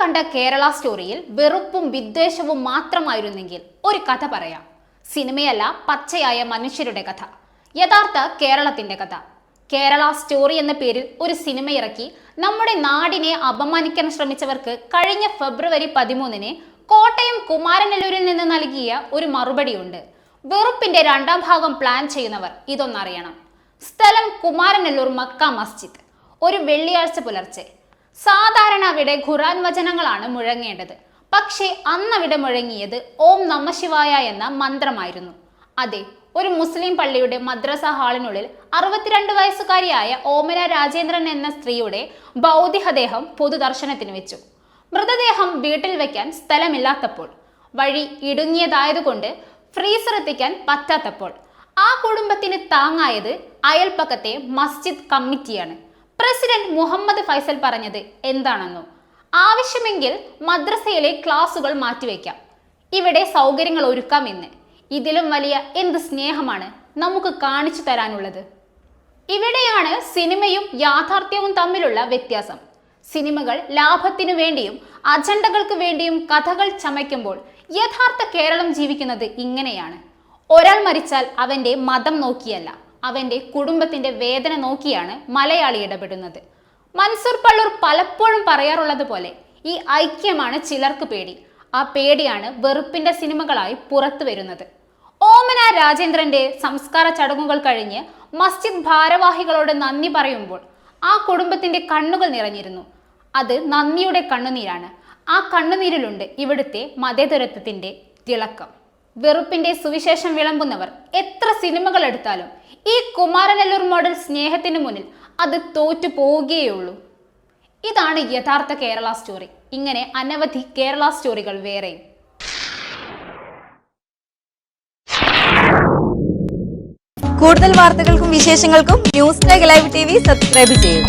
കണ്ട കേരള സ്റ്റോറിയിൽ വെറുപ്പും വിദ്വേഷവും മാത്രമായിരുന്നെങ്കിൽ ഒരു കഥ പറയാം. സിനിമയല്ല പച്ചയായ മനുഷ്യരുടെ കഥ. യഥാർത്ഥ കേരളത്തിന്റെ കഥ. കേരള സ്റ്റോറി എന്ന പേരിൽ ഒരു സിനിമ ഇറക്കി നമ്മുടെ നാടിനെ അപമാനിക്കാൻ ശ്രമിച്ചവർക്ക് കഴിഞ്ഞ ഫെബ്രുവരി പതിമൂന്നിന് കോട്ടയം കുമാരനല്ലൂരിൽ നിന്ന് നൽകിയ ഒരു മറുപടിയുണ്ട്. വെറുപ്പിന്റെ രണ്ടാം ഭാഗം പ്ലാൻ ചെയ്യുന്നവർ ഇതൊന്നറിയണം. സ്ഥലം കുമാരനല്ലൂർ മക്ക മസ്ജിദ്. ഒരു വെള്ളിയാഴ്ച പുലർച്ചെ സാധാരണ അവിടെ ഖുറാൻ വചനങ്ങളാണ് മുഴങ്ങേണ്ടത്. പക്ഷേ അന്നവിടെ മുഴങ്ങിയത് ഓം നമശിവായ എന്ന മന്ത്രമായിരുന്നു. അതെ ഒരു മുസ്ലിം പള്ളിയുടെ മദ്രസ ഹാളിനുള്ളിൽ അറുപത്തിരണ്ട് വയസ്സുകാരിയായ ഓമന രാജേന്ദ്രൻ എന്ന സ്ത്രീയുടെ ഭൗതികദേഹം പൊതുദർശനത്തിന് വെച്ചു. മൃതദേഹം വീട്ടിൽ വയ്ക്കാൻ സ്ഥലമില്ലാത്തപ്പോൾ വഴി ഇടുങ്ങിയതായതുകൊണ്ട് ഫ്രീസർ എത്തിക്കാൻ പറ്റാത്തപ്പോൾ ആ കുടുംബത്തിന് താങ്ങായത് അയൽപ്പക്കത്തെ മസ്ജിദ് കമ്മിറ്റിയാണ്. പ്രസിഡന്റ് മുഹമ്മദ് ഫൈസൽ പറഞ്ഞത് എന്താണെന്നോ? ആവശ്യമെങ്കിൽ മദ്രസയിലെ ക്ലാസുകൾ മാറ്റിവെക്കാം. ഇവിടെ സൗകര്യങ്ങൾ ഒരുക്കാമെന്ന് ഇതിലും വലിയ എന്ത് സ്നേഹമാണ് നമുക്ക് കാണിച്ചു തരാനുള്ളത്. ഇവിടെയാണ് സിനിമയും യാഥാർത്ഥ്യവും തമ്മിലുള്ള വ്യത്യാസം. സിനിമകൾ ലാഭത്തിനു വേണ്ടിയും അജണ്ടകൾക്ക് വേണ്ടിയും കഥകൾ ചമയ്ക്കുമ്പോൾ യഥാർത്ഥ കേരളം ജീവിക്കുന്നത് ഇങ്ങനെയാണ്. ഒരാൾ മരിച്ചാൽ അവന്റെ മതം നോക്കിയല്ല. അവന്റെ കുടുംബത്തിന്റെ വേദന നോക്കിയാണ് മലയാളി ഇടപെടുന്നത്. മൻസൂർ പള്ളൂർ പലപ്പോഴും പറയാറുള്ളത് പോലെ ഈ ഐക്യമാണ് ചിലർക്ക് പേടി. ആ പേടിയാണ് വെറുപ്പിന്റെ സിനിമകളായി പുറത്തു വരുന്നത്. ഓമന രാജേന്ദ്രന്റെ സംസ്കാര ചടങ്ങുകൾ കഴിഞ്ഞ് മസ്ജിദ് ഭാരവാഹികളോട് നന്ദി പറയുമ്പോൾ ആ കുടുംബത്തിന്റെ കണ്ണുകൾ നിറഞ്ഞിരുന്നു. അത് നന്ദിയുടെ കണ്ണുനീരാണ്. ആ കണ്ണുനീരിലുണ്ട് ഇവിടുത്തെ മതേതരത്വത്തിന്റെ തിളക്കം. വെറുപ്പിന്റെ സുവിശേഷം വിളമ്പുന്നവർ എത്ര സിനിമകൾ എടുത്താലും ഈ കുമാരനെല്ലൂർ മോഡൽ സ്നേഹത്തിന് മുന്നിൽ അത് തോറ്റു പോവുകയുള്ളൂ ഇതാണ് യഥാർത്ഥ കേരള സ്റ്റോറി. ഇങ്ങനെ അനവധി കേരള സ്റ്റോറികൾ വേറെ കൂടുതൽ വാർത്തകൾക്കും വിശേഷങ്ങൾക്കും news live T V subscribe ചെയ്യുക